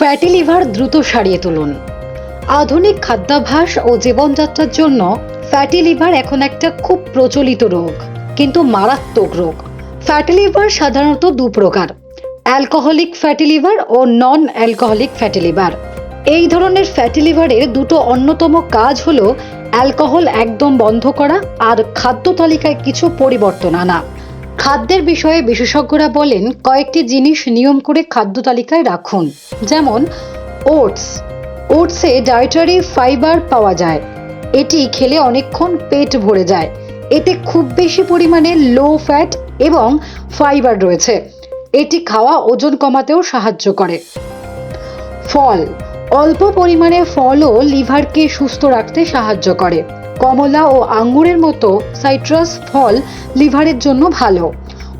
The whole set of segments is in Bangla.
ফ্যাটি লিভার দ্রুত সারিয়ে তুলুন। আধুনিক খাদ্যাভ্যাস ও জীবনযাত্রার জন্য ফ্যাটি লিভার এখন একটা খুব প্রচলিত রোগ, কিন্তু মারাত্মক রোগ। ফ্যাটি লিভার সাধারণত দু প্রকার, অ্যালকোহলিক ফ্যাটি লিভার ও নন অ্যালকোহলিক ফ্যাটি লিভার। এই ধরনের ফ্যাটি লিভারের দুটো অন্যতম কাজ হলো অ্যালকোহল একদম বন্ধ করা আর খাদ্য তালিকায় কিছু পরিবর্তন আনা। খাদ্যের বিষয়ে বিশেষজ্ঞরা বলেন, কয়েকটি জিনিস নিয়ম করে খাদ্য তালিকায় রাখুন। যেমন, ওটস। ওটসে ডায়েটারি ফাইবার পাওয়া যায়। এটি খেলে অনেকক্ষণ পেট ভরে যায়। এতে খুব বেশি পরিমাণে লো ফ্যাট এবং ফাইবার রয়েছে। এটি খাওয়া ওজন কমাতেও সাহায্য করে। ফল। অল্প পরিমাণে ফলও লিভারকে সুস্থ রাখতে সাহায্য করে। কমলা ও আঙ্গুরের মতো সাইট্রাস ফল লিভারের জন্য ভালো।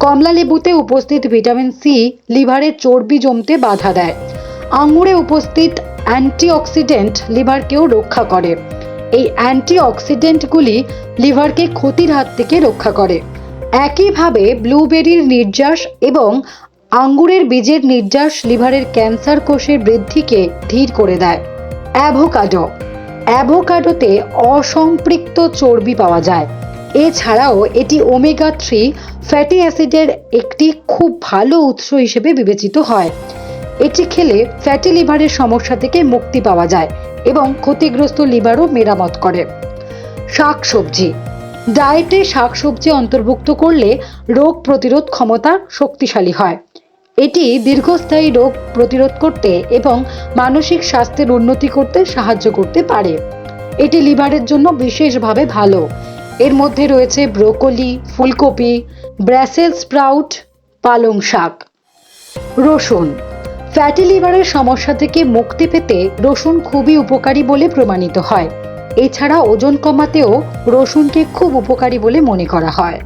কমলা লেবুতে উপস্থিত ভিটামিন সি লিভারের চর্বি জমতে বাধা দেয়। আঙ্গুরে উপস্থিত অ্যান্টিঅক্সিডেন্ট লিভারকেও রক্ষা করে। এই অ্যান্টিঅক্সিডেন্টগুলি লিভারকে ক্ষতির হাত থেকে রক্ষা করে। একইভাবে ব্লুবেরির নির্যাস এবং আঙ্গুরের বীজের নির্যাস লিভারের ক্যান্সার কোষের বৃদ্ধিকে ধীর করে দেয়। অ্যাভোকাডো অ্যাভোকাডোতে অসম্পৃক্ত চর্বি পাওয়া যায়। এছাড়াও এটি ওমেগা থ্রি ফ্যাটি অ্যাসিডের একটি খুব ভালো উৎস হিসেবে বিবেচিত হয়। এটি খেলে ফ্যাটি লিভারের সমস্যা থেকে মুক্তি পাওয়া যায় এবং ক্ষতিগ্রস্ত লিভারও মেরামত করে। শাকসবজি। ডায়েটে শাকসবজি অন্তর্ভুক্ত করলে রোগ প্রতিরোধ ক্ষমতা শক্তিশালী হয়। এটি দীর্ঘস্থায়ী রোগ প্রতিরোধ করতে এবং মানসিক স্বাস্থ্যের উন্নতি করতে সাহায্য করতে পারে। এটি লিভারের জন্য বিশেষভাবে ভালো। এর মধ্যে রয়েছে ব্রোকলি, ফুলকপি ব্র্যাসেল স্প্রাউট, পালং শাক। রসুন। ফ্যাটি লিভারের সমস্যা থেকে মুক্তি পেতে রসুন খুবই উপকারী বলে প্রমাণিত হয়। এছাড়া ওজন কমাতেও রসুনকে খুব উপকারী বলে মনে করা হয়।